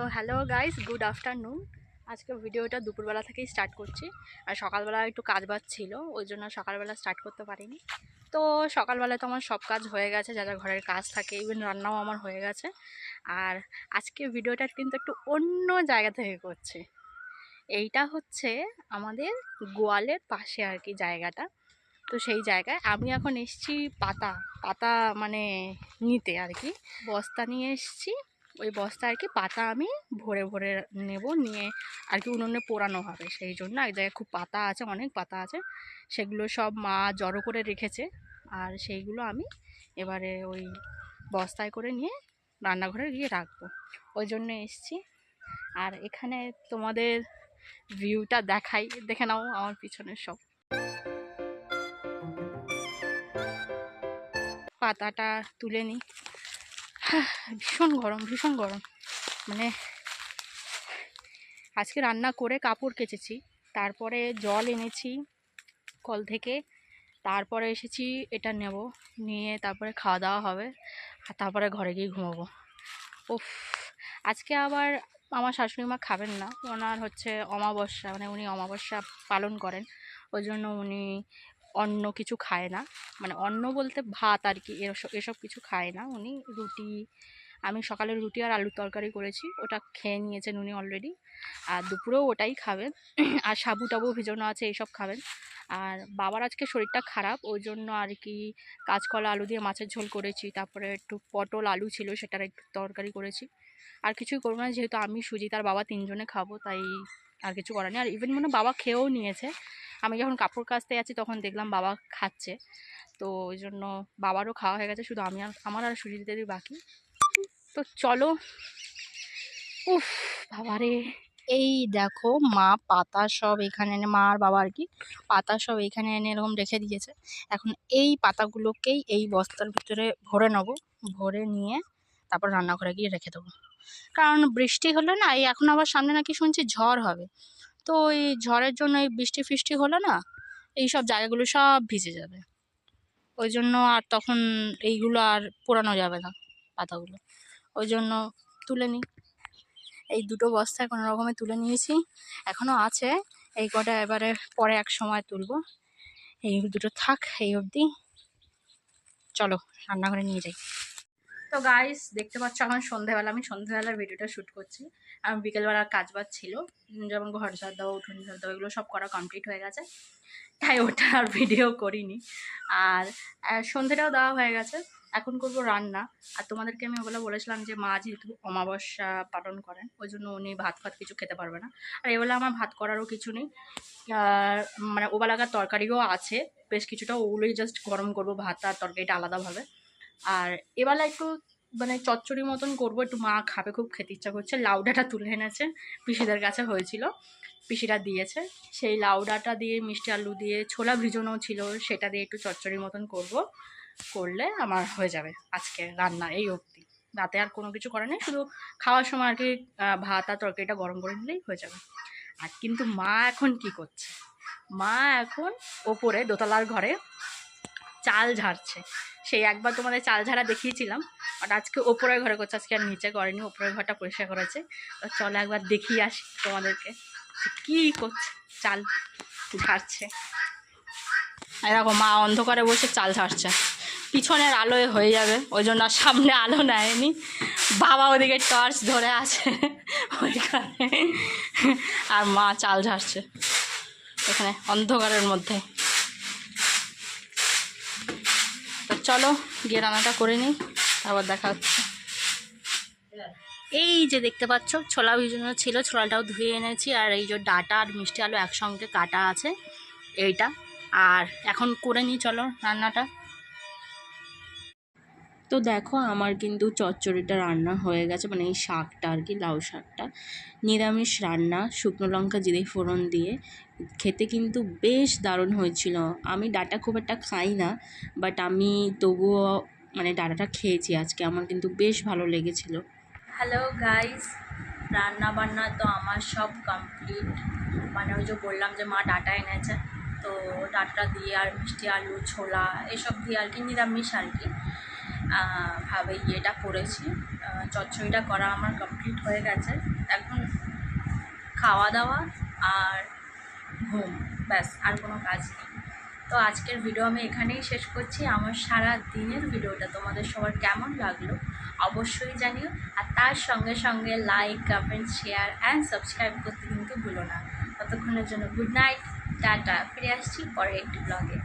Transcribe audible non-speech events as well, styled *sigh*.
তো hello guys, good afternoon. আজকে ভিডিওটা দুপুরবেলা থেকেই স্টার্ট করছি। আর সকালবেলা একটু কাজ বাজ ছিল, ওই জন্য সকালবেলা স্টার্ট করতে পারিনি। তো সকালবেলা তো আমার সব কাজ হয়ে গেছে, যা যা ঘরের কাজ থাকে ইভেন রান্নাও আমার হয়ে গেছে। আর আজকে ভিডিওটা কিন্তু একটু অন্য জায়গা থেকে করছে। এইটা হচ্ছে আমাদের গোয়ালের পাশে আর কি জায়গাটা। তো সেই জায়গায় আমি এখন এসছি পাতা পাতা মানে নিতে আর কি। বস্তা নিয়ে এসছি। ওই বস্তা আর কি পাতা আমি ভরে ভরে নেব, নিয়ে আর কি উনুনে পোড়ানো হবে। সেই জন্য এক জায়গায় খুব পাতা আছে, অনেক পাতা আছে। সেগুলো সব মা জড়ো করে রেখেছে। আর সেইগুলো আমি এবারে ওই বস্তায় করে নিয়ে রান্নাঘরে গিয়ে রাখব। ওই জন্য এসছি। আর এখানে তোমাদের ভিউটা দেখাই, দেখে নাও আমার পিছনের সব। পাতাটা তুলে নিই। ভীষণ গরম ভীষণ গরম। মানে আজকে রান্না করে কাপড় কেচেছি, তারপরে জল এনেছি কল থেকে, তারপরে এসেছি এটা নেব, নিয়ে তারপরে খাওয়া দাওয়া হবে, আর তারপরে ঘরে গিয়ে ঘুমাবো। উফ, আজকে আবার আমার শাশুড়ি মা খাবেন না, ওনার হচ্ছে অমাবস্যা মানে উনি অমাবস্যা পালন করেন, ওই জন্য উনি অন্য কিছু খায় না। মানে অন্ন বলতে ভাত আর কি এসব কিছু খায় না উনি। রুটি, আমি সকালে রুটি আর আলুর তরকারি করেছি, ওটা খেয়ে নিয়েছেন উনি অলরেডি আর দুপুরেও ওটাই খাবেন। *clears throat* আর সাবু টাবু ভিজানো আছে এইসব খাবেন। আর বাবার আজকে শরীরটা খারাপ, ওই জন্য আর কি কাঁচকলা, আলু দিয়ে মাছের ঝোল করেছি। তারপরে একটু পটল, আলু ছিল, সেটার একটু তরকারি করেছি। আর কিছুই করব না, যেহেতু আমি সুজি, তার বাবা তিনজনে খাব, তাই আর কিছু করার নেই। আর ইভেন মনে বাবা খেয়েও নিয়েছে। আমি যখন কাপড় কাচতে যাচ্ছি তখন দেখলাম বাবা খাচ্ছে। তো ওই জন্য বাবারও খাওয়া হয়ে গেছে, শুধু আমি আর আমার আর সুজিত বাকি। তো চলো। উফ, বাবারে। এই দেখো, মা পাতা সব এখানে এনে, মা আর বাবা আর কি, পাতা সব এখানে এনে এরকম রেখে দিয়েছে। এখন এই পাতাগুলোকেই এই বস্তার ভিতরে ভরে নেব। ভরে নিয়ে তারপর রান্নাঘরে গিয়ে রেখে দেবো। কারণ বৃষ্টি হলে না, এই এখন আবার সামনে নাকি শুনছি ঝড় হবে। তো এই ঝড়ের জন্য এই বৃষ্টি ফিষ্টি হলে না, এই সব জায়গাগুলো সব ভিজে যাবে। ওই জন্য আর তখন এইগুলো আর পোড়ানো যাবে না, পাতাগুলো। ওই জন্য তুলে নিই। এই দুটো বস্তায় কোনো রকমে তুলে নিয়েছি। এখনও আছে। এই কটা এবারে পরে এক সময় তুলবো। এই দুটো থাক, এই অবধি। চলো, রান্নাঘরে নিয়ে যাই। তো গাইস দেখতে পাচ্ছ এখন সন্ধেবেলা আমি সন্ধেবেলার ভিডিওটা শ্যুট করছি। আমি বিকেলবেলার কাজ বাজ ছিল যেমন ঘর ঝাড় দেওয়া উঠোন ঝাড় দেওয়া এগুলো সব করা কমপ্লিট হয়ে গেছে। তাই ওটা আর ভিডিও করিনি। আর আহ, সন্ধেটাও দেওয়া হয়ে গেছে। এখন করব রান্না। আর তোমাদেরকে আমি ওগুলো বলেছিলাম যে মা যেহেতু অমাবস্যা পালন করেন ওই জন্য উনি ভাত ফাত কিছু খেতে পারবে না। আর এবেলা আমার ভাত করারও কিছু নেই। আর মানে ওবেলাকার তরকারিও আছে। বেশ কিছুটা ওগুলোই জাস্ট গরম করব ভাত আর তরকারিটা আলাদাভাবে। আর এবেলা একটু মানে চচ্চড়ি মতন করব, একটু মা খাবে, খুব খেতে ইচ্ছা করছে। লাউডাটা তুলে এনেছে, পিসিদের কাছে হয়েছিল, পিসিরা দিয়েছে। সেই লাউডাটা দিয়ে, মিষ্টি আলু দিয়ে, ছোলা ভিজনও ছিল, সেটা দিয়ে একটু চচ্চড়ি মতন করব। করলে আমার হয়ে যাবে আজকে রান্না এই অবধি। রাতে আর কোনো কিছু করে নেই, শুধু খাওয়ার সময় আর কি ভাত আর তরকারিটা গরম করে নিলেই হয়ে যাবে। আর কিন্তু মা এখন কি করছে? মা এখন ওপরে দোতলার ঘরে চাল ঝাড়ছে। সেই একবার তোমাদের চাল ঝাড়া দেখিয়েছিলাম বাট আজকে ওপরের ঘরে করছে, আজকে আর নিচে করেনি, ওপরের ঘরটা পরিষ্কার করেছে। তো চলো একবার দেখিয়ে আসি তোমাদেরকে কী করছে, চাল ঝাড়ছে। এরকম মা অন্ধকারে বসে চাল ঝাড়ছে। পিছনের আলোয় হয়ে যাবে, ওই জন্য আর সামনে আলো নেয়নি। বাবা ওদিকে টর্চ ধরে আছে ওইখানে। আর মা চাল ঝাড়ছে, এখানে অন্ধকারের মধ্যে তো চলো, গিয়ে রান্নাটা করে নিই আবার দেখা হচ্ছে। এই যে দেখতে পাচ্ছ, ছোলা ভিজানো ছিল, ছোলাটাও ধুয়ে এনেছি, আর এই যে ডাটা আর মিষ্টি আলু একসঙ্গে কাটা আছে, এইটা। আর এখন করে নিই, চলো রান্নাটা। তো দেখো আমার কিন্তু চচ্চড়িটা রান্না হয়ে গেছে মানে এই শাকটা আর কি, লাউ শাকটা। নিরামিষ রান্না, শুকনো লঙ্কা, জিরে ফোড়ন দিয়ে। খেতে কিন্তু বেশ দারুণ হয়েছিল। আমি ডাটা খুব একটা খাই না বাট আমি তবুও মানে ডাটাটা খেয়েছি আজকে। আমার কিন্তু বেশ ভালো লেগেছিল। হ্যালো গাইস রান্না বান্না তো আমার সব কমপ্লিট মানে ওই যে বললাম যে মা ডাটা এনেছে, তো ডাটা দিয়ে আর মিষ্টি আলু, ছোলা, এসব দিয়ে আর কি, নিরামিষ আর কি। ভাবে ইয়েটা করেছি। চচ্চড়িটা করা আমার কমপ্লিট হয়ে গেছে। এখন খাওয়া দাওয়া আর ঘুম, ব্যাস, আর কোনো কাজ নেই। তো আজকের ভিডিও আমি এখানেই শেষ করছি। আমার সারা দিনের ভিডিওটা তোমাদের সবার কেমন লাগল অবশ্যই জানিও। আর তার সঙ্গে সঙ্গে like comment share and subscribe করতে কিন্তু ভুলো না। ততক্ষণের জন্য গুড নাইট টাটা, ফিরে আসছি পরে একটি ব্লগে